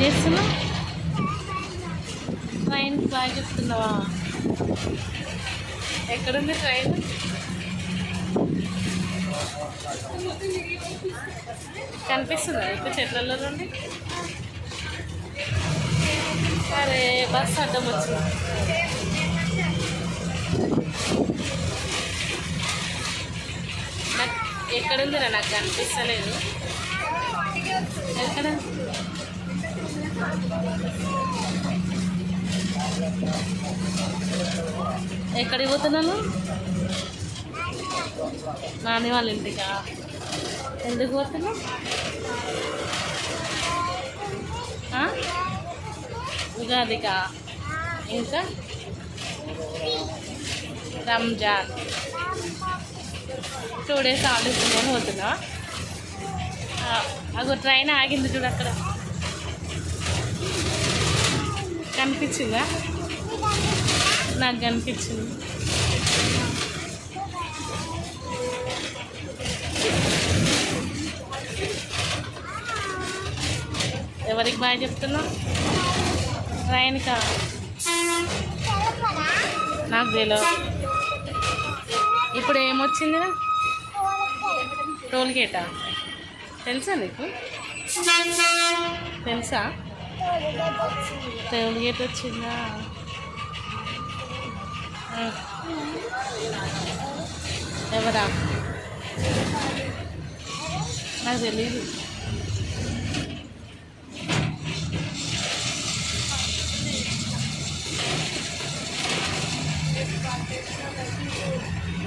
చేస్తున్నా ట్రైన్ బాగా చెప్తున్నావా ఎక్కడుంది ట్రైన్? కనిపిస్తుంది? ఇప్పుడు చెట్లలో నుండి? సరే బస్ అడ్డం వచ్చింది. నాకు ఎక్కడుందిరా? నాకు కనిపిస్తలేదు. ఎక్కడ? ఎక్కడికి పోతున్నాను? నాని వాళ్ళ ఇంటికా? ఎందుకు పోతున్నావు? ఉగాదికా? ఇంకా? రంజాన్. టూ డేస్ హాలిడేస్ పోతున్నావా? అగో ట్రైన్ ఆగింది చూడు అక్కడ. కనిపించిందా? నాకు కనిపించింది. ఎవరికి బాగా చెప్తున్నా ట్రైన్కా నాకు తెలియదు ఇప్పుడు ఏమొచ్చింది? టోల్గేటా? తెలుసా నీకు? తెలుసా? టోల్గేట్ వచ్చిందా ఎవరా నాకు తెలీదు Thank